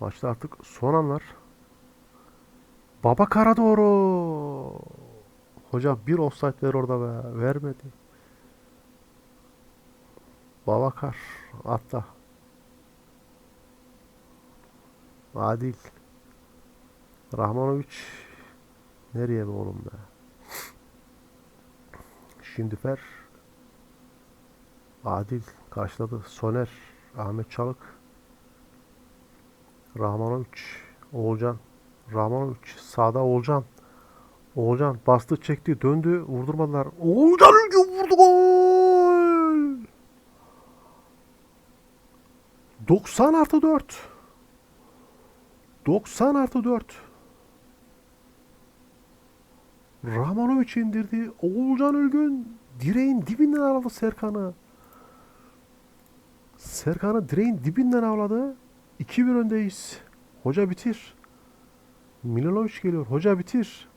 Maçta artık son anlar. Baba kara doğru. Hocam bir offside ver orada be. Vermedi. Babakar atla. Adil. Rahmanovic nereye be oğlum be? Şindifer. Adil karşıladı. Soner. Ahmet Çalık. Rahmanovic. Oğulcan. Rahmanovic. Sağda Oğulcan. Oğulcan bastı çekti döndü vurdurmadılar. Oğulcan vurdu gol. 90 artı 4. 90 artı 4. Rahmanovic indirdi. Oğulcan Ülgün direğin dibinden avladı Serkan'ı. Serkan'ı direğin dibinden avladı. 2-1 öndeyiz. Hoca bitir. Milanovic geliyor. Hoca bitir.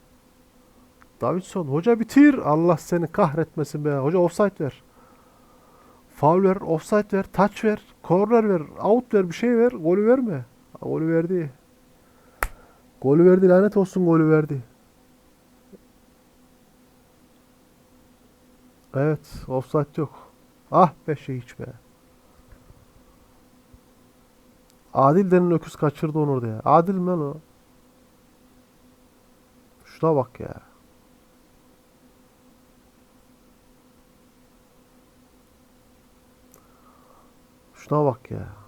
Davidson. Hoca bitir. Allah seni kahretmesin be. Hoca offside ver. Foul ver. Offside ver. Touch ver. Corner ver. Out ver. Bir şey ver. Golü verme. Golü verdi. Golü verdi. Lanet olsun golü verdi. Evet. Offside yok. Ah be şey hiç be. Adil denen öküz kaçırdı onu orada ya. Adil mi lan o? Şuna bak ya. Şuna bak ya.